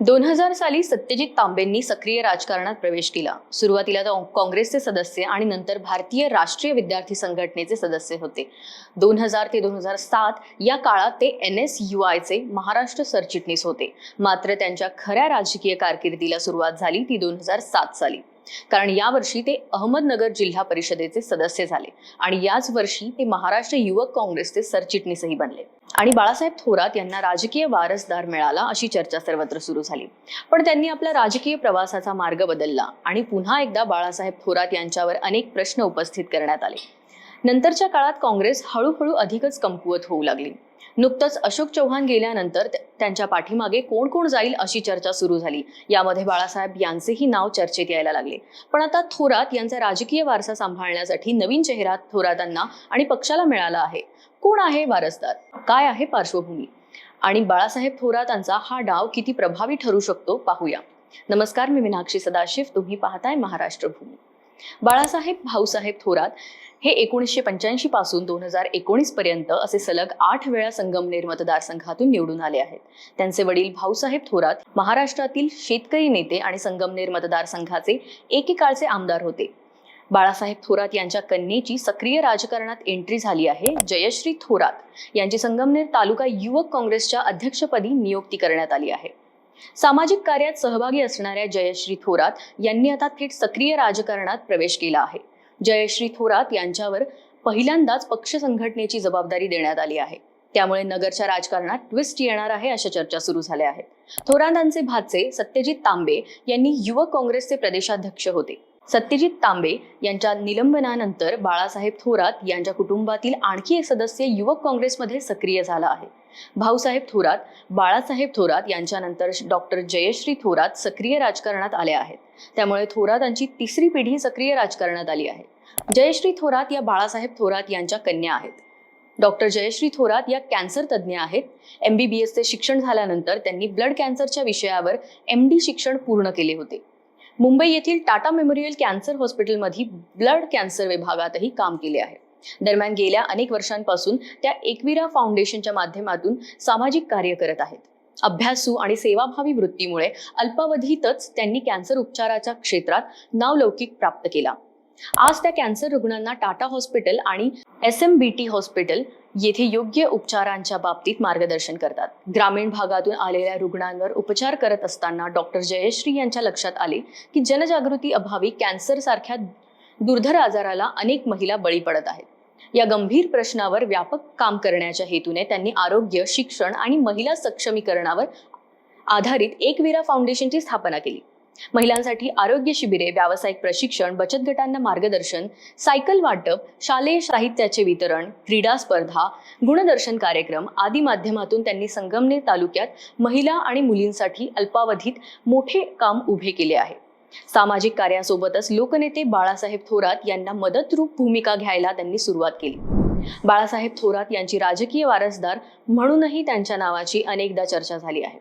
दोन हजार साली सत्यजित तांबेंनी सक्रिय राजकारणात प्रवेश केला. सुरुवातीला काँग्रेसचे सदस्य आणि नंतर भारतीय राष्ट्रीय विद्यार्थी संघटनेचे सदस्य होते. दोन हजार ते दोन हजार सात या काळात ते एन एस यू आयचे महाराष्ट्र सरचिटणीस होते. मात्र त्यांच्या खऱ्या राजकीय कारकिर्दीला सुरुवात झाली ती दोन हजार सात साली. कारण यावर्षी ते अहमदनगर जिल्हा परिषदेचे सदस्य झाले आणि याच वर्षी ते महाराष्ट्र युवक काँग्रेसचे सरचिटणीसही बनले. आणि बाळासाहेब थोरात यांना राजकीय वारसदार मिळाला अशी चर्चा सर्वत्र सुरू झाली. पण त्यांनी आपला राजकीय प्रवासाचा मार्ग बदलला आणि पुन्हा एकदा बाळासाहेब थोरात यांच्यावर अनेक प्रश्न उपस्थित करण्यात आले. नंतरच्या काळात काँग्रेस हळूहळू अधिकच कमकुवत होऊ लागली. नुकतंच अशोक चव्हाण गेल्यानंतर त्यांच्या पाठीमागे कोण कोण जाईल अशी चर्चा सुरू झाली. यामध्ये बाळासाहेब यांचेही नाव चर्चेत यायला लागले. पण आता थोरात यांचा राजकीय वारसा सांभाळण्यासाठी नवीन चेहरा थोरातांना आणि पक्षाला मिळाला आहे. कोण आहे वारसदार? काय आहे पार्श्वभूमी? आणि बाळासाहेब थोरातांचा हा डाव किती प्रभावी ठरू शकतो पाहूया. नमस्कार मी मीनाक्षी सदाशिव. तुम्ही पाहताय महाराष्ट्र भूमी बाळासाहेब भाऊसाहेब थोरात हे एकोणीसशे पंच्याऐंशी पासून दोन हजार एकोणीस पर्यंत असे सलग आठ वेळा संगमनेर मतदारसंघातून निवडून आले आहेत. त्यांचे वडील भाऊसाहेब थोरात महाराष्ट्रातील शेतकरी नेते आणि संगमनेर मतदारसंघाचे एकेकाळचे आमदार होते. बाळासाहेब थोरात यांच्या कन्येची सक्रिय राजकारणात एंट्री झाली आहे. जयश्री थोरात यांची संगमनेर तालुका युवक काँग्रेसच्या अध्यक्षपदी नियुक्ती करण्यात आली आहे. सामाजिक कार्यात सहभागी असणाऱ्या जयश्री थोरात यांनी आता थेट सक्रिय राजकारणात प्रवेश केला आहे. जयश्री थोरात यांच्यावर पहिल्यांदाच पक्ष संघटनेची जबाबदारी देण्यात आली आहे. त्यामुळे नगरच्या राजकारणात ट्विस्ट येणार आहे अशा चर्चा सुरू झाल्या आहेत. थोरातांचे भाचे सत्यजित तांबे यांनी युवक काँग्रेसचे प्रदेशाध्यक्ष होते. सत्यजित तांबे यांच्या निलंबनानंतर बाळासाहेब थोरात यांच्या कुटुंबातील आणखी एक सदस्य युवक काँग्रेसमध्ये सक्रिय झाला आहे. भाऊसाहेब थोरात बाळासाहेब थोरात यांच्यानंतर डॉक्टर जयश्री थोरात सक्रिय राजकारणात आल्या आहेत. त्यामुळे थोरातांची तिसरी पिढी सक्रिय राजकारणात आली आहे. जयश्री थोरात या बाळासाहेब थोरात यांच्या कन्या आहेत. डॉक्टर जयश्री थोरात या कॅन्सर तज्ज्ञ आहेत. एम बी बी एसचे शिक्षण झाल्यानंतर त्यांनी ब्लड कॅन्सरच्या विषयावर एम डी शिक्षण पूर्ण केले होते. मुंबई येथील टाटा मेमोरियल कॅन्सर हॉस्पिटलमध्ये ब्लड कॅन्सर विभागातही काम केले आहे. दरम्यान गेल्या अनेक वर्षांपासून त्या एकविरा फाउंडेशनच्या माध्यमातून सामाजिक कार्य करत आहेत. अभ्यासू आणि सेवाभावी वृत्तीमुळे अल्पावधीतच त्यांनी कॅन्सर उपचाराच्या क्षेत्रात नावलौकिक प्राप्त केला. आज त्या कॅन्सर रुग्णांना टाटा हॉस्पिटल आणि S M B T hospital येथे योग्य उपचारांच्या बाबतीत मार्गदर्शन करतात. ग्रामीण भागातून आलेल्या रुग्णांवर उपचार करत असताना डॉक्टर जयश्री यांच्या लक्षात आले की जनजागृती अभावी कॅन्सर सारख्या दुर्धर आजाराला अनेक महिला बळी पडत आहेत. या गंभीर प्रश्नावर व्यापक काम करण्याच्या हेतूने त्यांनी आरोग्य शिक्षण आणि महिला सक्षमीकरणावर आधारित एकविरा फाउंडेशनची स्थापना केली. महिलांसाठी आरोग्य शिबिरे व्यावसायिक प्रशिक्षण बचत गटांना मार्गदर्शन सायकल वाटप शालेय साहित्याचे वितरण क्रीडा स्पर्धा गुणदर्शन कार्यक्रम आदी माध्यमातून त्यांनी संगमनेर तालुक्यात महिला आणि मुलींसाठी अल्पावधीत मोठे काम उभे केले आहे. सामाजिक कार्यासोबतच लोकनेते बाळासाहेब थोरात यांना मदतरूप भूमिका घ्यायला त्यांनी सुरुवात केली. बाळासाहेब थोरात यांची राजकीय वारसदार म्हणूनही त्यांच्या नावाची अनेकदा चर्चा झाली आहे.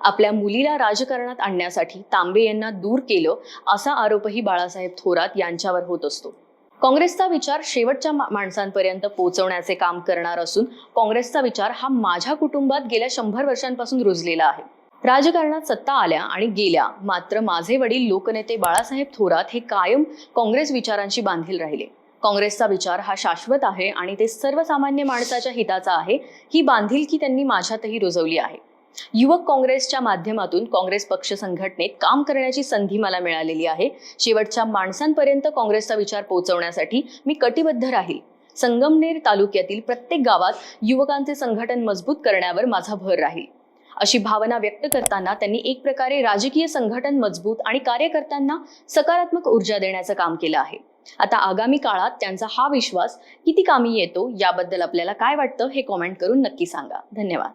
आपल्या मुलीला राजकारणात आणण्यासाठी तांबे यांना दूर केलं असा आरोपही बाळासाहेब थोरात यांच्यावर होत असतो. काँग्रेसचा विचार शेवटच्या माणसांपर्यंत पोहोचवण्याचे काम करणार असून काँग्रेसचा विचार हा माझ्या कुटुंबात गेल्या शंभर वर्षांपासून रुजलेला आहे. राजकारणात सत्ता आल्या आणि गेल्या मात्र माझे वडील लोकनेते बाळासाहेब थोरात हे कायम काँग्रेस विचारांशी बांधील राहिले. काँग्रेसचा विचार हा शाश्वत आहे आणि ते सर्वसामान्य माणसाच्या हिताचा आहे ही बांधिलकी त्यांनी माझ्यातही रुजवली आहे. युवक काँग्रेसच्या माध्यमातून काँग्रेस पक्ष संघटनेत काम करण्याची संधी मला मिळालेली आहे. शेवटच्या माणसांपर्यंत काँग्रेसचा विचार पोहोचवण्यासाठी मी कटिबद्ध राहील. संगमनेर तालुक्यातील प्रत्येक गावात युवकांचे संघटन मजबूत करण्यावर माझा भर राहील. अशी भावना व्यक्त करताना त्यांनी एक प्रकारे राजकीय संघटन मजबूत आणि कार्यकर्त्यांना सकारात्मक ऊर्जा देण्याचं काम केलं आहे. आता आगामी काळात त्यांचा हा विश्वास किती कामी येतो याबद्दल आपल्याला काय वाटतं हे कॉमेंट करून नक्की सांगा. धन्यवाद.